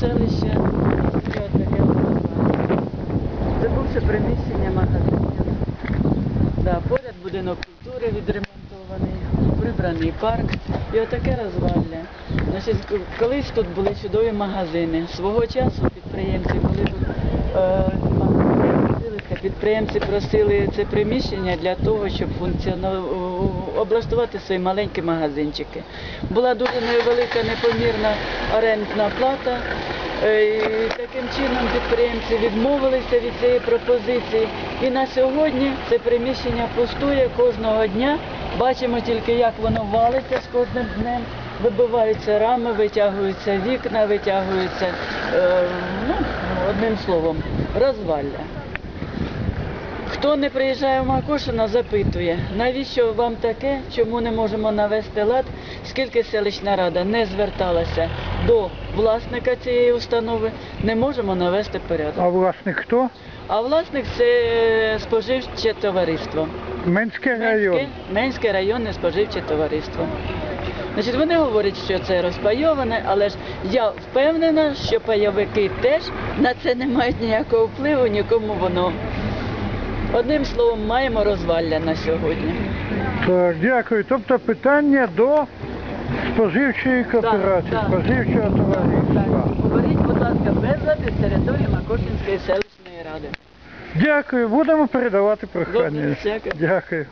Ось таке розвалля. Це бувше приміщення магазинів. Да, поряд будинок культури відремонтований, прибраний парк і отаке розвалля. Значить, колись тут були чудові магазини. Свого часу підприємці, коли тут е, магазини підприємці просили це приміщення для того, щоб функціонувати, облаштувати свої маленькі магазинчики. Була дуже невелика непомірна орендна плата. Е, таким чином підприємці відмовилися від цієї пропозиції. І на сьогодні це приміщення пустує кожного дня. Бачимо тільки, як воно валиться з кожним днем. Вибиваються рами, витягуються вікна, витягуються, е, ну, одним словом, розвалля. Хто не приїжджає в Макошино, запитує, навіщо вам таке, чому не можемо навести лад, скільки селищна рада не зверталася до власника цієї установи, не можемо навести порядок. А власник хто? А власник це споживче товариство. Менський район. Менське, Менське районне споживче товариство. Значить, вони говорять, що це розпайоване, але ж я впевнена, що пайовики теж на це не мають ніякого впливу, нікому воно. Одним словом, маємо розвалля на сьогодні. Так, дякую. Тобто питання до споживчої кооперації, так. споживчого товариства. Говоріть, будь ласка, безлад із території Макошинської селищної ради. Дякую, будемо передавати Добре, прохання. дякую. Дякую.